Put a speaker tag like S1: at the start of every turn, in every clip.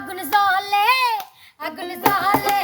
S1: আগুন জ্বলে আগুন জ্বলে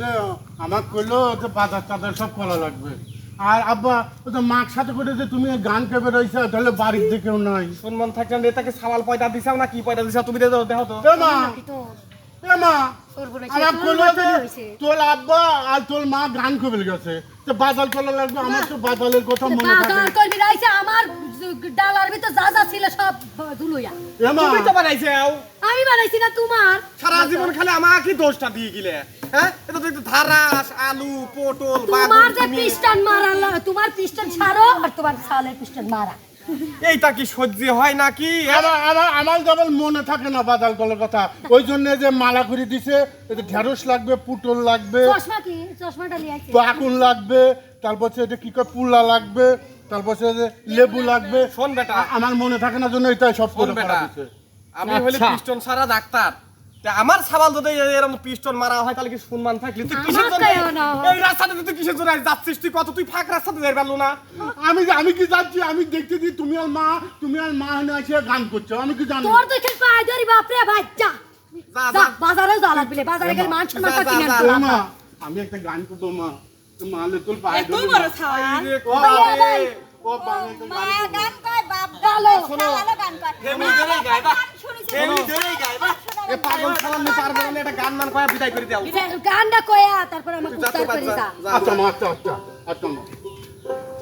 S2: যে আমার কইলো যে বাজার টাজার সব করা লাগবে। আর আব্বা ওই যে মার সাথে করে যে তুমি গান কেবে রয়েছে তাহলে বাড়ির দিকেও নাই।
S3: শুন মন থাকলে নেতাকে সামাল পয়দা দিছাও না কি পয়দা দিছাও তুমি দেখো দেখো তো।
S2: মা মা আমার
S1: তোর
S2: যে তোর আব্বা আর তোর মা গান কবে গেছে তো বাজার করা লাগবে আমার তো বাজারের কথা মনে
S1: বাজার করবি রাইছে আমার ডালার ভিতর যা যা ছিল সব ধুলুইয়া
S3: তুমি তো বানাইছে
S1: আমি বানাইছি না তোমার।
S3: সারা জীবন খালি আমাকে দোষটা দিয়ে গিলে। হ্যাঁ? এটা তো একটু ধারাস আলু পটল
S1: তোমার যে পিস্টন মারা তোমার পিস্টন ছাড়ো আর তোমার সালের পিস্টন মারা।
S3: এইটা কি সহ্য হয় নাকি?
S2: আমার আমার আমার যেমন মনে থাকে না বাজার করার কথা ওই জন্য যে মালা করে দিছে এতে ঢেঁড়স লাগবে পুটল লাগবে
S1: চশমা কি? চশমাটা নিয়ে আইছে।
S2: বাকুন লাগবে তারপর হচ্ছে এটা কি কয় পুলা লাগবে তারপর হচ্ছে যে লেবু লাগবে।
S3: শোন বেটা।
S2: আমার মনে থাকে না জন্য এটাই সব করে
S3: বেটা।
S2: করা দিছে।
S3: আমি হলে
S2: আচ্ছা।
S3: পিস্টন সারা ডাক্তার। আমার সাবাল যদি এরকম পিস্টন মারা হয় তাহলে কি সম্মান থাকলি? তুই কিসের জন্য
S1: না।
S3: এই রাস্তাতে তুই কিসের জন্য যাচ্ছিস তুই কত? তুই ফাঁক রাস্তাতে যাই পারল না।
S2: আমি আমি কি যাচ্ছি আমি দেখতে দিই তুমি আর মা তুমি আর মা এনে এসে গান করছ। আমি কি জানি?
S1: তোর দেখে পাই ধরি বাপরে ভাই যা। বাজারে যা লাগবে বাজারে গেলে মান সম্মান কিনে।
S2: মা আমি একটা গান করব মা। তো মালে তোর পায়ে
S4: তুই বড়
S3: রে,
S2: ও
S3: বাবা রে।
S2: গান
S5: মায়া গান কয় বাপ
S1: ভালো।
S5: ভালো গান কয়
S3: ধরেই ধরেই এ পাগল ছাড়া নে পারবে না এটা গান মান কয়া বিদায় করে দাও
S1: গানটা কয়া তারপর আমাকে করে যা,
S2: আচ্ছা মা আচ্ছা আচ্ছা আচ্ছা মা।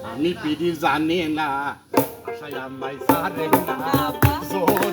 S2: আমি পিড়ি জানি না আশায় আমায় সারে না জোর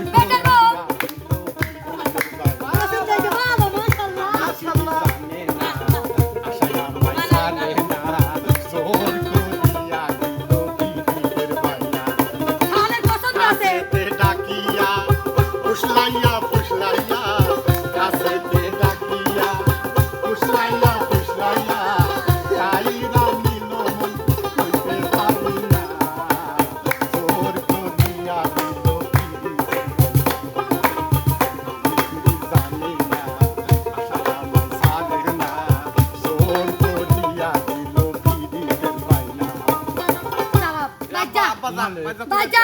S1: বাচ্চা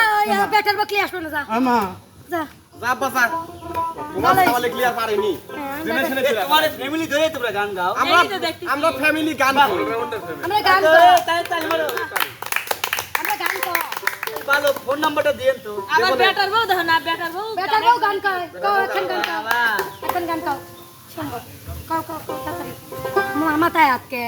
S1: বেটার বকলি আসবে না যা।
S2: আমা।
S1: যা।
S3: যা আব্বা তোমার
S1: ভালোই।
S3: ক্লিয়ার পারেনি। জেনে শুনে
S6: এ,
S3: ছিল।
S6: তোমার ফ্যামিলি ধরে তোমরা গান গাও।
S3: আমরা
S4: এই তো দেখতেছি।
S3: আমরা ফ্যামিলি গান করি।
S1: আমরা গান
S6: এ, তাই তাই মারো
S1: আমরা গান কর।
S6: ভালো ফোন নাম্বারটা দিয়েন তো।
S4: আবার বেটার বউ দেখো না বেটার বউ
S1: বেটার বউ গান কর কও এখন গান কর এখন গান কও। শুনব কও কও কও তাড়াতাড়ি। মাথায় আটকে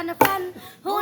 S1: คันฟันหัว